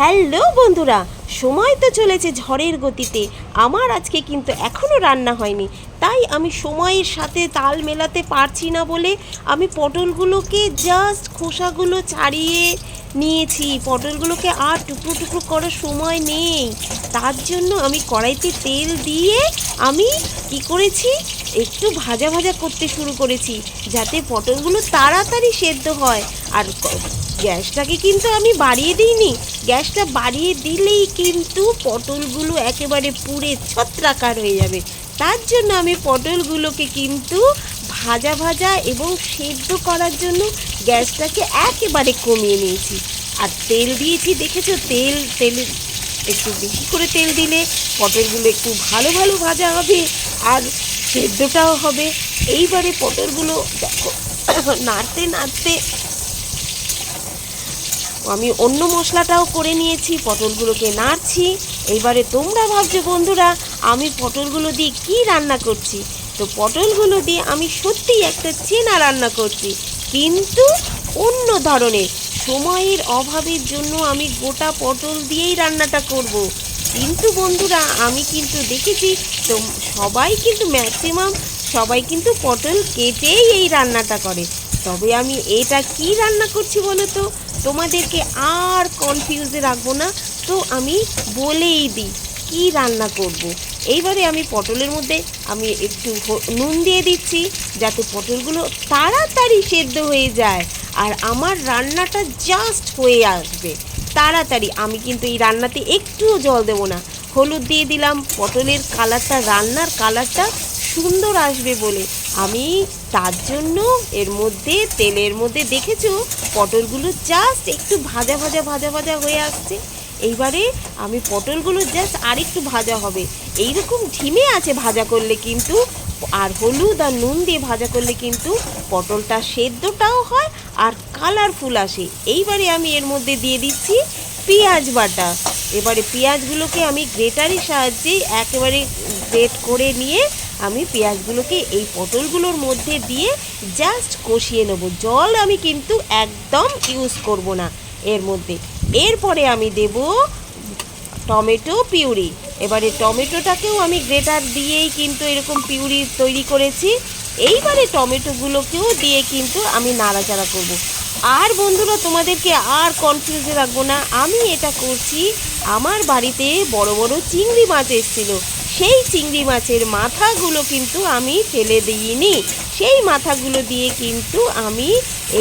Hello বন্ধুরা, সময় তো চলেছে ঝড়ের গতিতে। আমার আজকে কিন্তু এখনও রান্না হয়নি। তাই আমি সময়ের সাথে তাল মেলাতে পারছি না বলে আমি পটলগুলোকে জাস্ট খোসাগুলো ছাড়িয়ে নিয়েছি। পটলগুলোকে আর টুকরো টুকরো করার সময় নেই। তার জন্য আমি কড়াইতে তেল দিয়ে আমি কি করেছি? একটু ভাজা ভাজা করতে শুরু করেছি, যাতে পটলগুলো তাড়াতাড়ি সেদ্ধ হয়। আর গ্যাসটাকে কিন্তু আমি বাড়িয়ে দিইনি। গ্যাসটা বাড়িয়ে দিলেই কিন্তু পটলগুলো একেবারে পুড়ে ছত্রাকার হয়ে যাবে। তার জন্য আমি পটলগুলোকে কিন্তু ভাজা ভাজা এবং সেদ্ধ করার জন্য গ্যাসটাকে একেবারে কমিয়ে নিয়েছি। আর তেল দিয়েছি, দেখেছ? তেল তেল, একটু বেশি করে তেল দিলে পটলগুলো একটু ভালো ভালো ভাজা হবে আর সেদ্ধটাও হবে। এইবারে পটলগুলো দেখো, নাড়তে নাড়তে আমি অন্য মশলাটাও করে নিয়েছি, পটলগুলোকে নাড়ছি। এইবারে তোমরা ভাবছ, বন্ধুরা, আমি পটলগুলো দিয়ে কি রান্না করছি? তো পটলগুলো দিয়ে আমি সত্যিই একটা চেনা রান্না করছি, কিন্তু অন্য ধরনের। সময়ের অভাবের জন্য আমি গোটা পটল দিয়েই রান্নাটা করব। কিন্তু বন্ধুরা, আমি কিন্তু দেখেছি, তো সবাই কিন্তু ম্যাক্সিমাম সবাই কিন্তু পটল কেটেই এই রান্নাটা করে। তবে আমি এটা কি রান্না করছি বলো তো? তোমাদেরকে আর কনফিউজে রাখব না। তো আমি বলেই দিই, কি রান্না করব। এইবারে আমি পটলের মধ্যে আমি একটু নুন দিয়ে দিচ্ছি, যাতে পটলগুলো তাড়াতাড়ি সেদ্ধ হয়ে যায়। আর আমার রান্নাটা জাস্ট হয়ে আসবে, তাড়াতাড়ি। আমি কিন্তু এই রান্নাতে একটুও জল দেবো না। হলুদ দিয়ে দিলাম, পটলের কালারটা রান্নার কালারটা সুন্দর আসবে বলে। আমি তার জন্য এর মধ্যে, তেলের মধ্যে দেখেছ? পটলগুলো জাস্ট একটু ভাজা ভাজা ভাজা ভাজা হয়ে আসছে। এইবারে আমি পটলগুলো জাস্ট আরেকটু ভাজা হবে। এইরকম ঢিমে আছে ভাজা করলে কিন্তু, আর হলুদ আর নুন দিয়ে ভাজা করলে কিন্তু পটলটা সেদ্ধটাও হয় আর কালারফুল আসে। এইবারে আমি এর মধ্যে দিয়ে দিচ্ছি পেঁয়াজ বাটা। এবারে পেঁয়াজগুলোকে আমি গ্রেটারের সাহায্যে একেবারে গ্রেট করে নিয়ে আমি পেঁয়াজগুলোকে এই পটলগুলোর মধ্যে দিয়ে জাস্ট কষিয়ে নেব। জল আমি কিন্তু একদম ইউজ করব না এর মধ্যে। এরপরে আমি দেব টমেটো পিউরি। এবারে টমেটোটাকেও আমি গ্রেটার দিয়েই কিন্তু এরকম পিউরি তৈরি করেছি। এইবারে টমেটোগুলোকেও দিয়ে কিন্তু আমি নাড়াচাড়া করব। আর বন্ধুরা, তোমাদেরকে আর কনফিউজে রাখব না। আমি এটা করছি, আমার বাড়িতে বড় বড় চিংড়ি মাছ এসেছিল। সেই চিংড়ি মাছের মাথাগুলো কিন্তু আমি ফেলে দিইনি। সেই মাথাগুলো দিয়ে কিন্তু আমি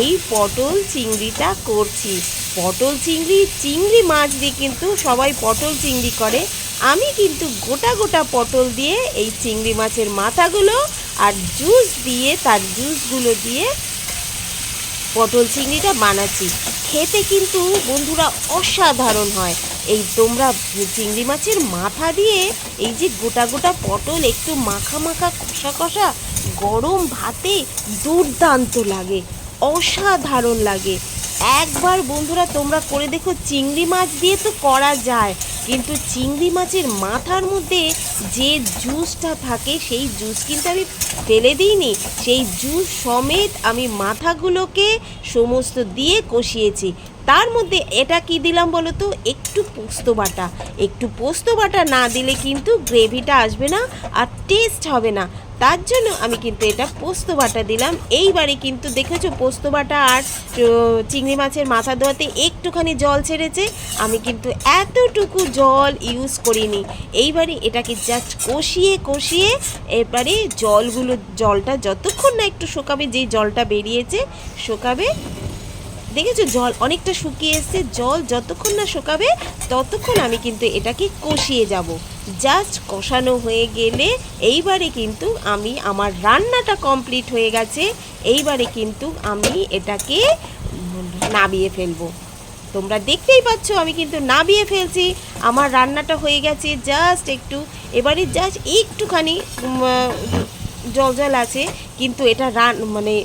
এই পটল চিংড়িটা করছি। পটল চিংড়ি চিংড়ি মাছ দিয়ে কিন্তু সবাই পটল চিংড়ি করে। আমি কিন্তু গোটা গোটা পটল দিয়ে এই চিংড়ি মাছের মাথাগুলো আর জুস দিয়ে, তার জুসগুলো দিয়ে পটল চিংড়িটা বানাচ্ছি। খেতে কিন্তু বন্ধুরা অসাধারণ হয়। এই তোমরা চিংড়ি মাছের মাথা দিয়ে এই যে গোটা গোটা পটল একটু মাখা মাখা কষা কষা গরম ভাতে দুর্দান্ত লাগে, অসাধারণ লাগে। একবার বন্ধুরা তোমরা করে দেখো, চিংড়ি মাছ দিয়ে তো করা যায়, কিন্তু চিংড়ি মাছের মাথার মধ্যে যে জুসটা থাকে, সেই জুস কিন্তু আমি ফেলে দিইনি। সেই জুস সমেত আমি মাথাগুলোকে সমস্ত দিয়ে কষিয়েছি। তার মধ্যে এটা কি দিলাম বলো তো একটু পোস্ত বাটা। একটু পোস্ত বাটা না দিলে কিন্তু গ্রেভিটা আসবে না আর টেস্ট হবে না। তার জন্য আমি কিন্তু এটা পোস্ত বাটা দিলাম। এইবারে কিন্তু দেখেছ পোস্ত বাটা আর চিংড়ি মাছের মাথা ধোয়াতে একটুখানি জল ছেড়েছে। আমি কিন্তু এতটুকু জল ইউজ করিনি। এইবারে এটাকে জাস্ট কষিয়ে কষিয়ে এবারে জলগুলো, জলটা যতক্ষণ না একটু শোকাবে, যেই জলটা বেরিয়েছে, শোকাবে দেখেছ, জল অনেকটা শুকিয়ে এসছে। জল যতক্ষণ না শুকাবে, ততক্ষণ আমি কিন্তু এটাকে কষিয়ে যাব। জাস্ট কষানো হয়ে গেলে এইবারে কিন্তু আমি, আমার রান্নাটা কমপ্লিট হয়ে গেছে। এইবারে কিন্তু আমি এটাকে নামিয়ে ফেলব। তোমরা দেখতেই পাচ্ছ, আমি কিন্তু নামিয়ে ফেলছি। আমার রান্নাটা হয়ে গেছে, জাস্ট একটু। এবারে জাস্ট একটুখানি জল জল আছে। কিন্তু এটা রান মানে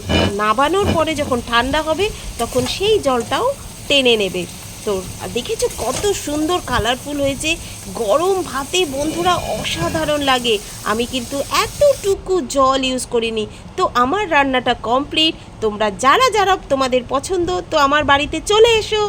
নাবানোর পরে যখন ঠান্ডা হবে, তখন সেই জলটাও টেনে নেবে। তো দেখেছ কত সুন্দর কালারফুল হয়েছে। গরম ভাতে বন্ধুরা অসাধারণ লাগে। আমি কিন্তু এতটুকু জল ইউজ করিনি। তো আমার রান্নাটা কমপ্লিট তোমরা যারা যারা তোমাদের পছন্দ, তো আমার বাড়িতে চলে এসো।